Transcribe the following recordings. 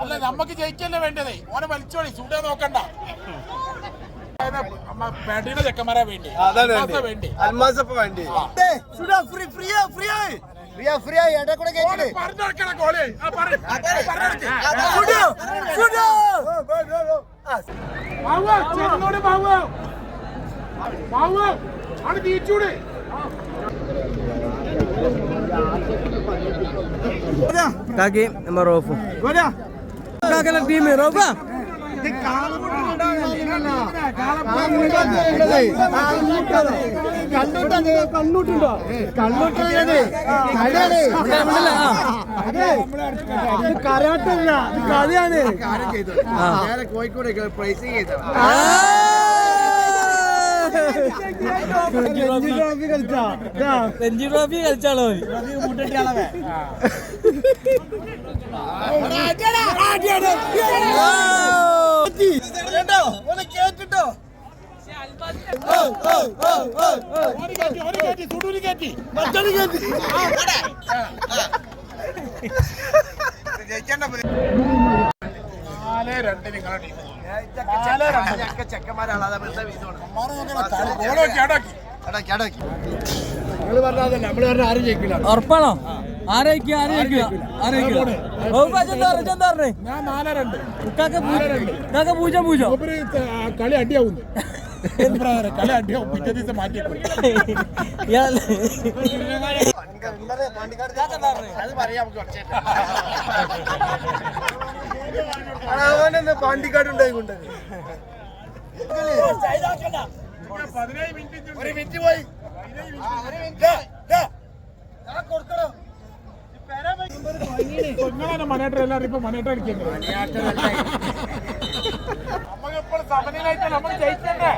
അല്ല നമുക്ക് ജയിക്കല്ലേ വേണ്ടതേ ഓനെ വലിച്ചോളി ചൂടേ നോക്കണ്ട ചെക്കന്മാരാ വേണ്ടി വേണ്ടി അൽമാസപ്പ വേണ്ടി ഫ്രീ ഫ്രീ ഫ്രീ എടാ കൂടെ ആ, കാക്കി നമ്മ റോഫ് ടീം റോഫാ കണ്ണൂട്ടുണ്ടോ കണ്ണൂട്ടുണ്ടേ കരാട്ടല്ല കോഴിക്കോട് പ്രൈസ് ചെയ്ത രഞ്ജി ട്രോഫി കളിച്ചാളോ കേട്ടിട്ടോ. നാല് രണ്ട് നിങ്ങളെ ടീം നാല് രണ്ട് ചെക്കന്മാരാണ് അതാ വെറുതെ വീതമാണ് ഗോളൊക്കെ അടക്കി അടക്കി അടക്കി പറഞ്ഞതല്ല നമ്മൾ പറഞ്ഞ ആരും ജയിക്കില്ല ഉറപ്പാണോ? ആരയിക്കുക ആരയിക്കുക പൂജ പൂജ. കളി അടിയാവുന്നു പാണ്ടിക്കാട് ഉണ്ടായി കൊണ്ടത് പതിനേഴ് മിനിറ്റ് ഒരു മിനിറ്റ് പോയി എല്ലാവരും ഇപ്പൊ മനേട്ടർ അടിക്കുന്നത് നമ്മളിപ്പോൾ സമനിലായിട്ട് നമ്മൾ ഇപ്പൊ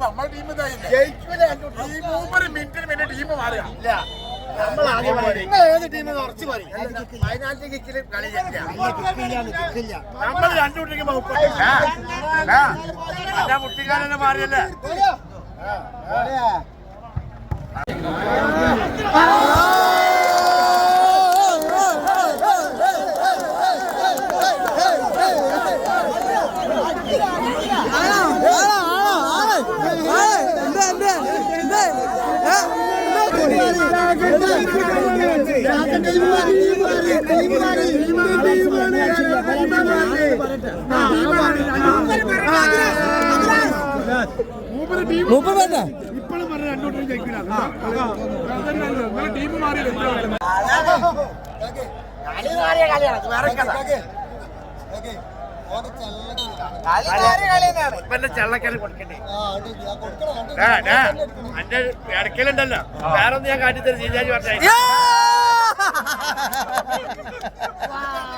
നമ്മുടെ ടീം ഇതായില്ലേ മൂപ്പര് മിനിറ്റിന് മിനിറ്റ് ടീം മാറുക നമ്മൾ ആദ്യം ഏത് ടീം ഉറച്ചു പറയും. വയനാട്ടിൽ കിക്കിൽ കളി നമ്മൾ രണ്ടു കുട്ടിക്ക് എന്റെ മുട്ടിക്കാരനെ മാറിയല്ലേ? മൂപ്പർ വേണ്ട ഇപ്പോഴും പറഞ്ഞ രണ്ടു ടീം ജയിക്കില്ല ടീം മാറിയില്ല ഇപ്പൊ ചെള്ളക്കൽ കൊടുക്കണ്ടേ? എന്റെ ഇടക്കലുണ്ടല്ലോ വേറെ ഒന്നും ഞാൻ കാട്ടിത്തരും ചീഞ്ഞാജി പറഞ്ഞ.